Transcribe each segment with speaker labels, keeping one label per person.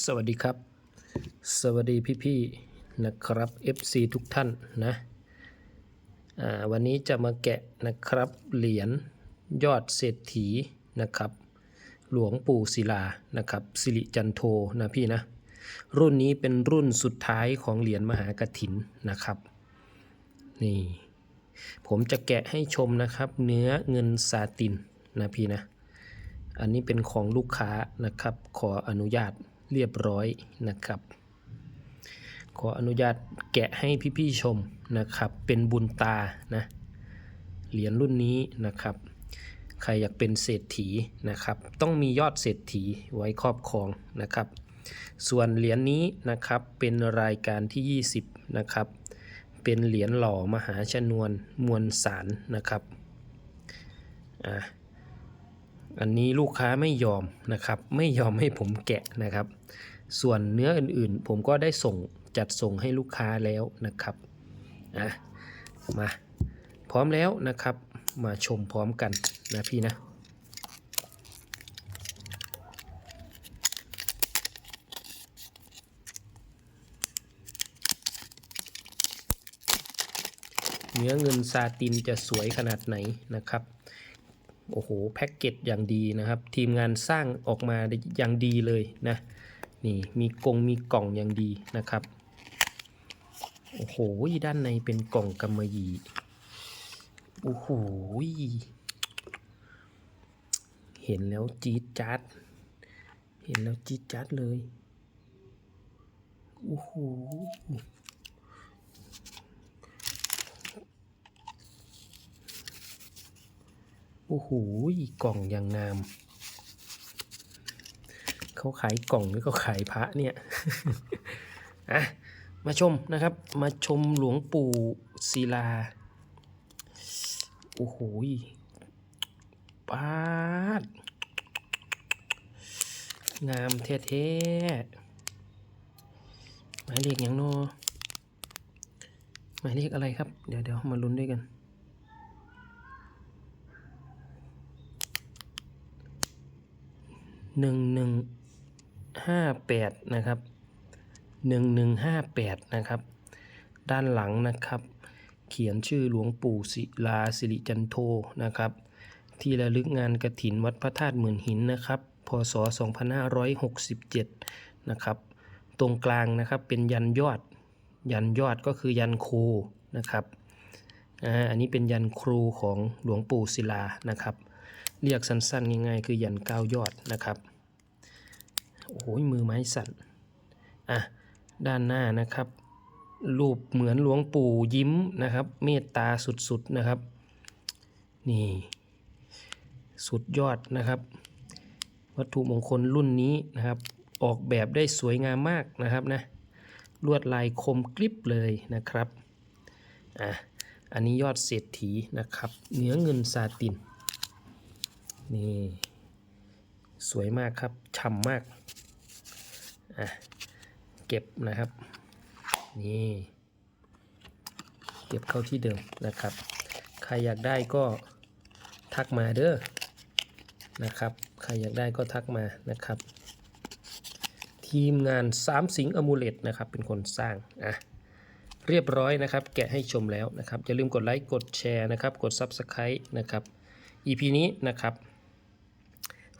Speaker 1: สวัสดีครับ สวัสดีพี่ๆนะครับ FC ทุกท่านนะอ่าวันนี้จะมาแกะนะครับเหรียญยอดเศรษฐีนะครับ หลวงปู่ศิลานะครับสิริจันโทนะพี่นะ รุ่นนี้เป็นรุ่นสุดท้ายของเหรียญมหากถินนะครับ นี่ ผมจะแกะให้ชมนะครับ เนื้อเงินซาตินนะพี่นะอันนี้เป็นของลูกค้านะครับ ขออนุญาต เรียบร้อยนะครับ ขออนุญาตแกะให้พี่ๆชมนะครับ เป็นบุญตานะเหรียญรุ่นนี้นะครับ ใครอยากเป็นเศรษฐีนะครับ ต้องมียอดเศรษฐีไว้ครอบครองนะครับ ส่วนเหรียญนี้นะครับเป็นรายการที่ 20 นะครับ เป็นเหรียญหล่อมหาชนวนมวลสารนะครับอ่า อันนี้ลูกค้าไม่ยอมนะครับ ไม่ยอมให้ผมแกะนะครับ ส่วนเนื้ออื่นๆ ผมก็ได้ส่งจัดส่งให้ลูกค้าแล้วนะครับอะมาพร้อมแล้วนะครับ มาชมพร้อมกันนะพี่นะเนื้อเงินซาตินจะสวยขนาดไหนนะครับ โอ้โหแพ็กเกจอย่างดีนะครับ ทีมงานสร้างออกมาได้อย่างดีเลยนะนี่มีกงมีกล่องอย่างดีนะครับโอ้โหด้านในเป็นกล่องกำมะหยี่โอ้โหเห็นแล้วจี๊ดจ๊าดเห็นแล้วจี๊ดจ๊าดเลยโอ้โห โอ้โหกล่องอย่างงาม เขาขายกล่องหรือเขาขายพระเนี่ยอะมาชมนะครับ มาชมหลวงปู่ศิลา โอ้โหปาด งามแท้ๆหมายเลขอย่างโนหมายเลขอะไรครับ เดี๋ยวเดี๋ยวมาลุ้นด้วยกัน หนึ่งหนึ่งห้าแปดนะครับหนึ่งหนึ่งห้าแปดนะครับ ด้านหลังนะครับ เขียนชื่อหลวงปู่ศิลาสิริจันโทนะครับ ที่ระลึกงานกระถินวัดพระธาตุหมื่นหินนะครับ พศ 2567 นะครับ ตรงกลางนะครับเป็นยันยอด ยันยอดก็คือยันครูนะครับอันนี้เป็นยันครูของหลวงปู่ศิลานะครับ เรียกสั้นๆ ง่ายๆ คือยันเก้ายอดนะครับ โอ้โหมือไม้สั่นอะด้านหน้านะครับ รูปเหมือนหลวงปู่ยิ้มนะครับ เมตตาสุดๆนะครับ นี่ สุดยอดนะครับ วัตถุมงคลรุ่นนี้นะครับ ออกแบบได้สวยงามมากนะครับนะลวดลายคมกริบเลยนะครับอะอันนี้ยอดเศรษฐีนะครับ เนื้อเงินซาติน นี่ สวยมากครับฉ่ำมากอะเก็บนะครับ นี่ เก็บเข้าที่เดิมนะครับ ใครอยากได้ก็ทักมาเด้อนะครับ ใครอยากได้ก็ทักมานะครับ ทีมงานสามสิงอมูเลตนะครับ เป็นคนสร้างอะเรียบร้อยนะครับ แกะให้ชมแล้วนะครับ อย่าลืมกดไลค์ กดแชร์นะครับ กด Subscribe นะครับ EP นี้นะครับ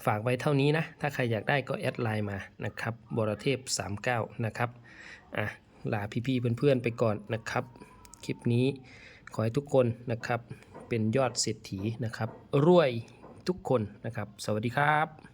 Speaker 1: ฝากไว้เท่านี้นะ ถ้าใครอยากได้ก็แอดไลน์มานะครับบรเทพ 39 นะครับอะลาพี่ๆเพื่อนๆไปก่อนนะครับ คลิปนี้ขอให้ทุกคนนะครับเป็นยอดเศรษฐีนะครับรวยทุกคนนะครับ สวัสดีครับ